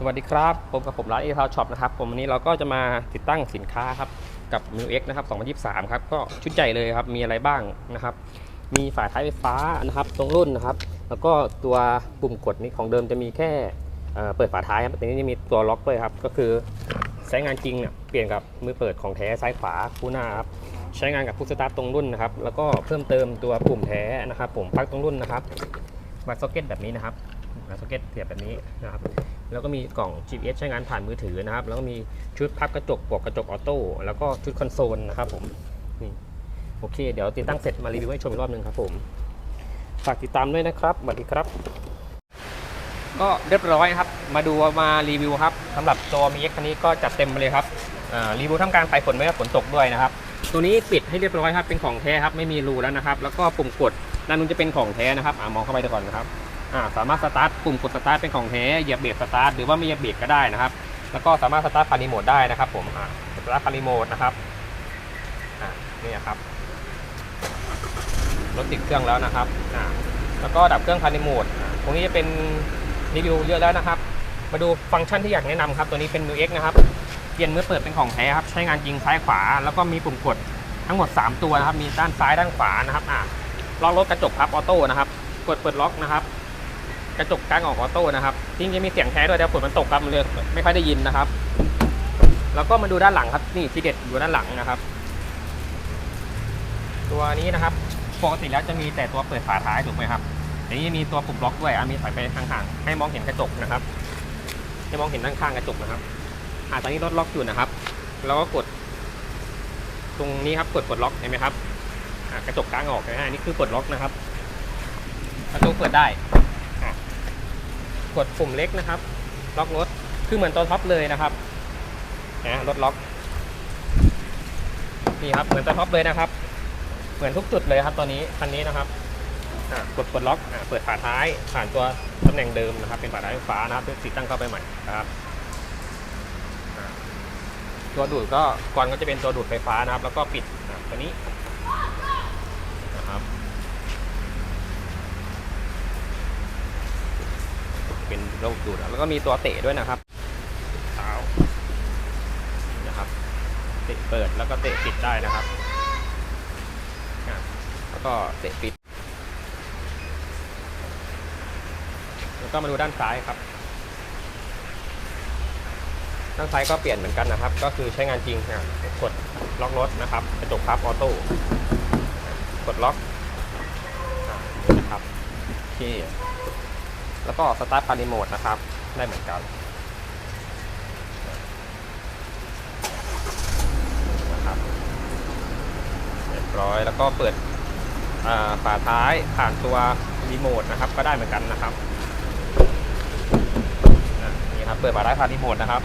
สวัสดีครับผมกับผมร้านเอทาวช็อปนะครับผมวันนี้เราก็จะมาติดตั้งสินค้าครับกับ m ิ X นะครับ2023 ครับก็ชุดใหญ่เลยครับมีอะไรบ้างนะครับ มีฝาท้ายไฟฟ้านะครับตรงรุ่นนะครับ แล้วก็ตัวปุ่มกดนี้ของเดิมจะมีแค่เเปิดฝาท้ายครับแต่นี้จะมีตัวล็อกด้วยครับก็คือใช้งานจริงเนี่ยเปลี่ยนกับมือเปิดของแท้ซ้ายขวาคู่หน้าครับใช้งานกับพุชสตาร์ทตรงรุ่นนะครับแล้วก็เพิ่มเติมตัวปุ่มแท้นะครับผมปักตรงรุ่นนะครับมาซ็อกเก็ตแบบนี้นะครับมาซ็อกเก็ตเสียบแบบนี้นะครับ แล้วก็มีกล่อง GPS ใช้งานผ่านมือถือนะครับ แล้วก็มีชุดพับกระจกปลอกกระจกออโต้แล้วก็ชุดคอนโซลนะครับผมนี่โอเค เดี๋ยวติดตั้งเสร็จมารีวิวให้ชมอีกรอบหนึ่งครับผมฝากติดตามด้วยนะครับสวัสดีครับ ก็เรียบร้อยครับ มาดูมารีวิวครับสำหรับตัวมีเอ็กคันนี้ก็จัดเต็มเลยครับรีวิวทำการไฟฝนไม่ให้ฝนตกด้วยนะครับ ตัวนี้ปิดให้เรียบร้อยครับเป็นของแท้ครับไม่มีรูแล้วนะครับ แล้วก็ปุ่มกดด้านนู้นจะเป็นของแท้นะครับอมองเข้าไปดูก่อนนะครับ สามารถสตาร์ทปุ่มกดสตาร์ทเป็นของแท้เหยียบเบรกสตาร์ทหรือว่าไม่เหยียบเบรกก็ได้นะครับ แล้วก็สามารถสตาร์ทพารีโมทได้นะครับผมสตาร์ทพารีโมทนะครับนี่ครับรถติดเครื่องแล้วนะครับแล้วก็ดับเครื่องพารีโมทตรงนี้จะเป็นรีวิวเยอะแล้วนะครับ มาดูฟังก์ชันที่อยากแนะนำครับ ตัวนี้เป็น m ิ X นะครับเปลี่ยนมือเปิดเป็นของแท้ครับ ใช้งานจริงซ้ายขวา แล้วก็มีปุ่มกดทั้งหมด 3 ตัวนะครับ มีด้านซ้ายด้านขวานะครับอ่าล็อกรถกระจกพับออโต้นะครับ กดเปิดล็อกนะครับ กระจกกลางออกออโต้นะครับจริงจะมีเสียงแท้ด้วยแต่ฝนมันตกครับมันเลยไม่ค่อยได้ยินนะครับ แล้วก็มาดูด้านหลังครับนี่ทีเด็ดอยู่ด้านหลังนะครับ ตัวนี้นะครับปกติแล้วจะมีแต่ตัวเปิดฝาท้ายถูกไหมครับแต่นี้มีตัวปุ่มล็อกด้วยอะมีสายไฟห่างๆให้มองเห็นกระจกนะครับ ให้มองเห็นด้านข้างกระจกนะครับอ่าตอนนี้รถล็อกอยู่นะครับแล้วก็กด ตรงนี้ครับกดกดล็อกเห็นไหมครับกระจกกลางออกนะฮะนนี่คือกดล็อกนะครับประตูเปิดได้ กดปุ่มเล็กนะครับล็อกรถคือเหมือนตัวท็อปเลยนะครับนะรถล็อกนี่ครับเหมือนตัวท็อปเลยนะครับ เหมือนทุกจุดเลยครับตัวนี้คันนี้นะครับกดกดล็อกเปิดฝาท้ายผ่านตัวตำแหน่งเดิมนะครับ เป็นฝาท้ายไฟฟ้านะครับติดตั้งเข้าไปใหม่นะครับตัวดูดก็ก่อนก็จะเป็นตัวดูดไฟฟ้านะครับ แล้วก็ปิดตัวนี้นะครับ เป็น ระบบดูดแล้วก็มีตัวเตะด้วยนะครับเท้านะครับเตะเปิดแล้วก็เตะปิดได้นะครับอะแล้วก็เตะปิด แล้วก็มาดูด้านซ้ายครับด้านซ้ายก็เปลี่ยนเหมือนกันนะครับ ก็คือใช้งานจริงอะกดล็อกรถนะครับกระจกพับออโต้กดล็อกอะนี่นะครับโอเค แล้วก็สตาร์ทพารีโมทนะครับ ได้เหมือนกันนะครับเรียบร้อยแล้วก็เปิดฝาท้ายผ่านตัวรีโมทนะครับ ก็ได้เหมือนกันนะครับนี่ครับเปิดฝาท้ายผ่านรีโมทนะครับ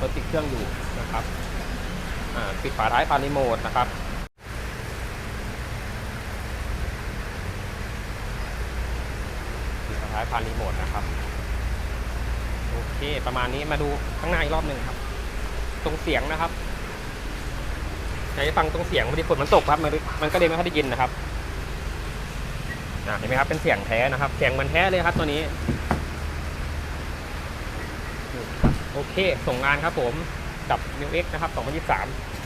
รถติดเครื่องอยู่นะครับปิดฝาท้ายผ่านรีโมทนะครับ สุดท้พานรีโมทนะครับ โอเคประมาณนี้มาดูข้างหน้าอีกรอบหนึ่งครับ ตรงเสียงนะครับอยากให้ฟังตรงเสียงพอดีฝนมันตกครับ มันมันก็เลยไม่ค่อยได้ยินนะครับเห็นไหมครับเป็นเสียงแท้นะครับ เสียงมันแท้เลยครับตัวนี้ โอเค ส่งงานครับผมกับ New X นะครับ 2023